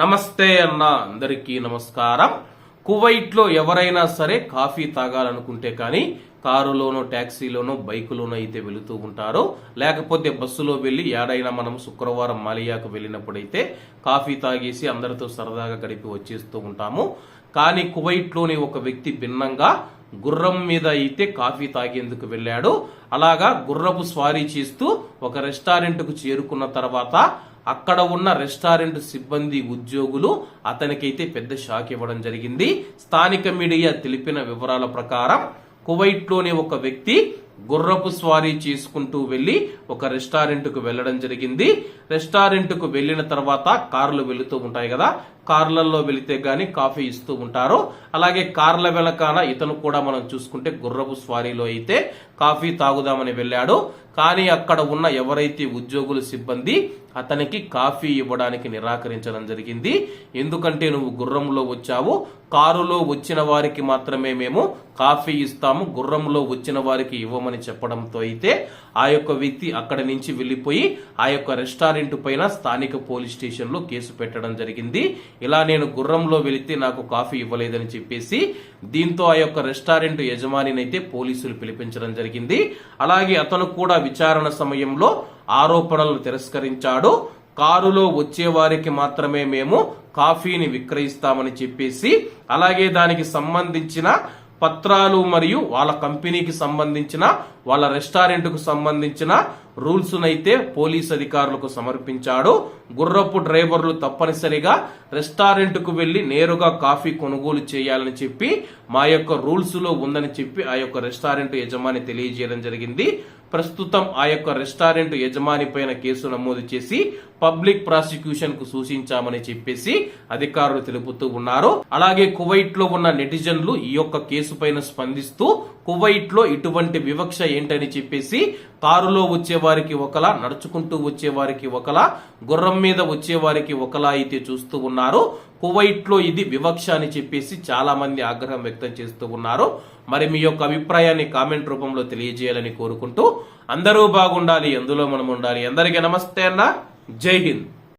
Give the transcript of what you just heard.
నమస్తే అన్న అందరికీ నమస్కారం. కువైట్లో ఎవరైనా సరే కాఫీ తాగాలనుకుంటే కానీ కారులోనో ట్యాక్సీలోనో బైకులోనో అయితే వెళుతూ ఉంటారు. లేకపోతే బస్సులో వెళ్ళి ఏడైనా మనం శుక్రవారం మాలియాకు వెళ్ళినప్పుడైతే కాఫీ తాగేసి అందరితో సరదాగా గడిపి వచ్చేస్తూ ఉంటాము. కానీ కువైట్లోని ఒక వ్యక్తి భిన్నంగా గుర్రం మీద అయితే కాఫీ తాగేందుకు వెళ్ళాడు. అలాగా గుర్రపు స్వారీ చేస్తూ ఒక రెస్టారెంట్కు చేరుకున్న తర్వాత అక్కడ ఉన్న రెస్టారెంట్ సిబ్బంది ఉద్యోగులు అతనికైతే పెద్ద షాక్ ఇవ్వడం జరిగింది. స్థానిక మీడియా తెలిపిన వివరాల ప్రకారం కువైట్లోని ఒక వ్యక్తి గుర్రపు స్వారీ చేసుకుంటూ వెళ్ళి ఒక రెస్టారెంట్కు వెళ్ళడం జరిగింది. రెస్టారెంట్కు వెళ్ళిన తర్వాత కార్లు వెళుతూ ఉంటాయి కదా కార్లలో వెళితే గాని కాఫీ ఇస్తూ ఉంటారు. అలాగే కార్ల వెనకాల ఇతను కూడా మనం చూసుకుంటే గుర్రపు స్వారీలో అయితే కాఫీ తాగుదామని వెళ్ళాడు. కానీ అక్కడ ఉన్న ఎవరైతే ఉద్యోగుల సిబ్బంది అతనికి కాఫీ ఇవ్వడానికి నిరాకరించడం జరిగింది. ఎందుకంటే నువ్వు గుర్రంలో వచ్చావు. కారులో వచ్చిన వారికి మాత్రమే మేము కాఫీ ఇస్తాము. గుర్రంలో వచ్చిన వారికి ఇవ్వమని చెప్పడంతో అయితే ఆ యొక్క వ్యక్తి అక్కడి నుంచి వెళ్ళిపోయి ఆ యొక్క రెస్టారెంట్ పైన స్థానిక పోలీస్ స్టేషన్లో కేసు పెట్టడం జరిగింది. ఇలా నేను గుర్రంలో వెళితే నాకు కాఫీ ఇవ్వలేదని చెప్పేసి దీంతో ఆ యొక్క రెస్టారెంట్ యజమానినైతే పోలీసులు పిలిపించడం జరిగింది. అలాగే అతను కూడా విచారణ సమయంలో ఆరోపణలను తిరస్కరించాడు. కారులో వచ్చే వారికి మాత్రమే మేము కాఫీని విక్రయిస్తామని చెప్పేసి అలాగే దానికి సంబంధించిన పత్రాలు మరియు వాళ్ళ కంపెనీకి సంబంధించిన వాళ్ళ రెస్టారెంట్కు సంబంధించిన రూల్స్నైతే పోలీస్ అధికారులకు సమర్పించాడు. గుర్రపు డ్రైవర్లు తప్పనిసరిగా రెస్టారెంట్కు వెళ్ళి నేరుగా కాఫీ కొనుగోలు చేయాలని చెప్పి మా యొక్క రూల్స్లో ఉందని చెప్పి ఆ యొక్క రెస్టారెంట్ యజమాని తెలియజేయడం జరిగింది. ప్రస్తుతం ఆ యొక్క రెస్టారెంట్ యజమాని పైన కేసు నమోదు చేసి పబ్లిక్ ప్రాసిక్యూషన్కు సూచించామని చెప్పేసి అధికారులు తెలుపుతూ ఉన్నారు. అలాగే కువైట్లో ఉన్న నెటిజన్లు ఈ యొక్క కేసు పైన స్పందిస్తూ కువైట్లో ఇటువంటి వివక్ష ఏంటని చెప్పేసి కారులో వచ్చేవారికి ఒకలా నడుచుకుంటూ వచ్చేవారికి ఒకలా గుర్రం మీద వచ్చేవారికి ఒకలా అయితే చూస్తూ ఉన్నారు. కువైట్లో ఇది వివక్ష అని చెప్పేసి చాలా మంది ఆగ్రహం వ్యక్తం చేస్తూ ఉన్నారు. మరి మీ యొక్క అభిప్రాయాన్ని కామెంట్ రూపంలో తెలియజేయాలని కోరుకుంటూ అందరూ బాగుండాలి ఎందులో మనం ఉండాలి. అందరికీ నమస్తే అన్న. జై హింద్.